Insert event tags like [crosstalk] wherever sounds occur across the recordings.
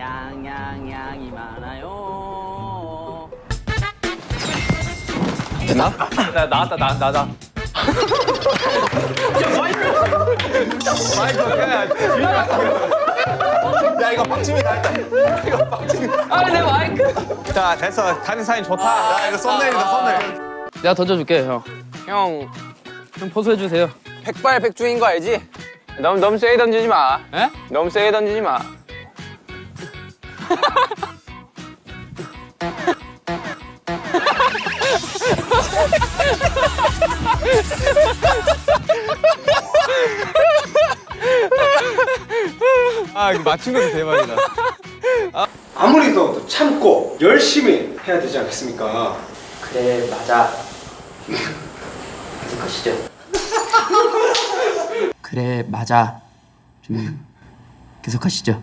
양양양이 많아요. 나 나왔다 나 나다. 야 이거 박지민 나왔다. 이거 박지민. 아내 마이크. 자 됐어. 가는 사인 좋다. 야 이거 썸네일이다 썸네일. 내가 던져줄게 형. 형. 좀 포소해 주세요. 백발백중인 거 알지? 너무 너무 세게 던지지 마. 에? 너무 세게 던지지 마. 아 이거 맞춘 것도 대박이다. 아무리 더워도 참고 열심히 해야 되지 않겠습니까? 그래 맞아. 계속 하시죠. [laughs] 그래 맞아. 좀 계속 하시죠.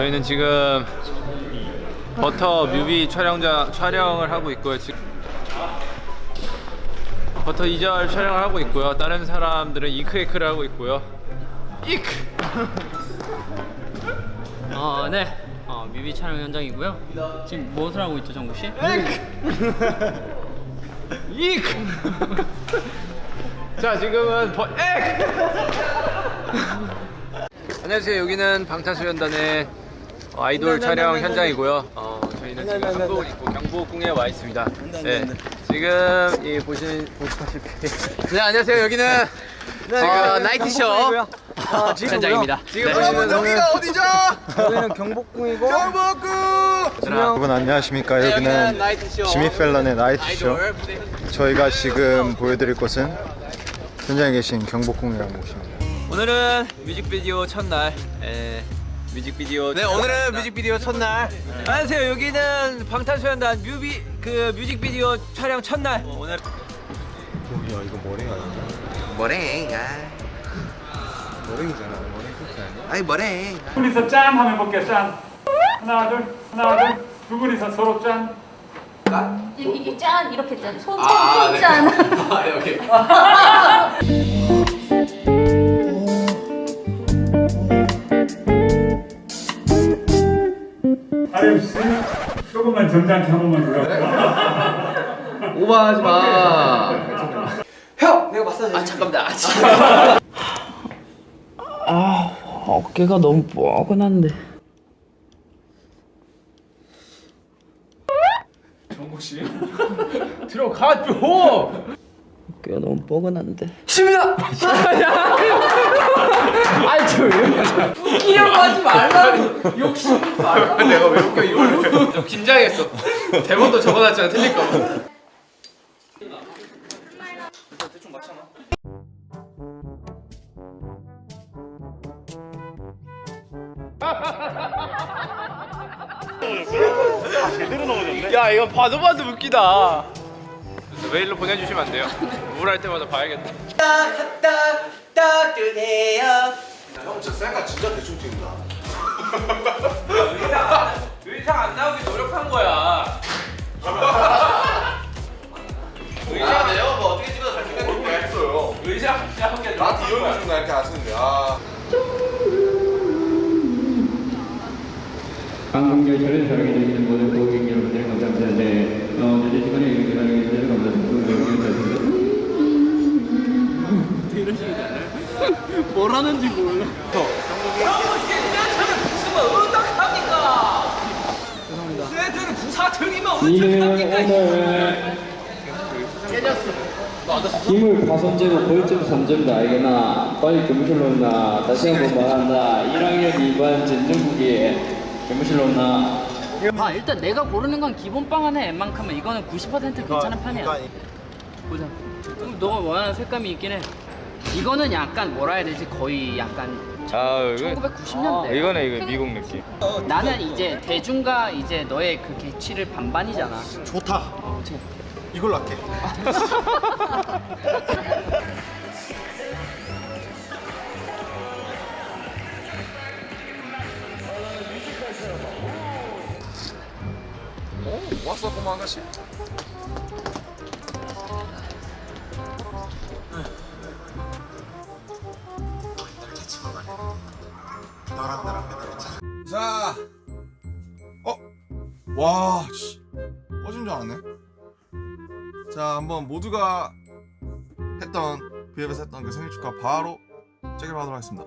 저희는 지금 버터 뮤비 촬영자 촬영을 하고 있고요. 지금 버터 2절 촬영을 하고 있고요. 다른 사람들은 이크에크를 하고 있고요. 이크. [laughs] 어, 네. 어, 뮤비 촬영 현장이고요. 지금 무엇을 하고 있죠, 정국 씨? 이크. 자 지금은 버 엑. [laughs] 안녕하세요. 여기는 방탄소년단의 어, 아이돌 촬영 현장이고요. 어, 저희는 지금 한복을 입고 경복궁에 와 있습니다. 네. 지금 이 보시는 보시다시피 네 안녕하세요. 여기는 어, 나이트쇼 현장입니다. 지금 보시는 여기가 어디죠? 여기는 경복궁이고 여러분 안녕하십니까? 여기는 나이트쇼 지미 펠런의 나이트쇼. 아이돌 무대 현장. 저희가 지금 보여드릴 곳은 현장에 계신 경복궁이라는 곳입니다. 오늘은 뮤직비디오 첫날. 에, 뮤직비디오. 네, 오늘은 뮤직비디오 첫날. 안녕하세요. 여기는 방탄소년단 뮤비 그 뮤직비디오 촬영 첫날. 어, 오늘 야 이거 머랭 아니야? 머랭 아 머랭이잖아. 머랭 쿠키 아니야? 아이 머랭 둘이서 짠 하면 볼게요 짠 하나 둘 하나 둘두 분이서 서로 짠 이- 이게 짠 이렇게 짠. 손, 손, 손 짠. [laughs] 아, 네, 오케이. [laughs] 씨 조금만 점잖게 한 번만 눌러볼까 오버하지 마. 어깨가 너무 뻐근한데. 들어가 줘. 어깨가 너무 뻐근한데. 아이 [laughs] 저 웃기려고 하지 말라고 욕심 말라고 내가 왜 웃겨 이걸로 좀 긴장했어. 대본도 적어놨잖아 틀릴까 봐야 이거 봐도 봐도 웃기다. 메일로 보내주시면 안 돼요? 우울할 때마다 봐야겠다 의상 안 나오게 노력한 거야. 의상 내가 뭐 어떻게 찍어도 잘 찍었는데 했어요. 의상 안 나오게 나한테 이런 거나 이렇게 하시는데 아. 방송결처를 사랑해주시는 모든 고객 여러분들 감사합니다. 네, 어, 늦은 시간에 이렇게 사랑해주셔서 감사드리고 뭘 하는지 몰라. 이는 오늘 힘을 파손제고 골점 3점 나에게나 빨리 교무실로 온나 다시 한 번 말한다. 1학년 2반 전정국이 교무실로 온나 아 일단 내가 고르는 건 기본빵 하나에 웬만큼은 이거는 90% 괜찮은 편이야. 보자. 좀 너가 원하는 색감이 있긴 해. 이거는 약간 뭐라 해야 되지? 거의 약간 아 이거 1990년대. 이거네 이거 미국 느낌. 나는 이제 대중과 이제 너의 그 개취를 반반이잖아. 좋다. 이걸로 할게. 왔어 고마 아가씨. 맨날 자, 어, 와, 씨, 꺼진 줄 알았네. 자, 한번 모두가 했던 V앱에서 했던 그 생일 축하 바로 체결하도록 하겠습니다.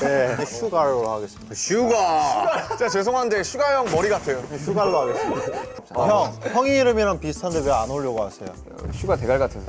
네, 슈가로 하겠습니다. 슈가. 진짜 죄송한데 슈가 형 머리 같아요. 슈가로 하겠습니다. 형, 형이 이름이랑 비슷한데 왜 안 오려고 하세요? 슈가 대갈 같아서.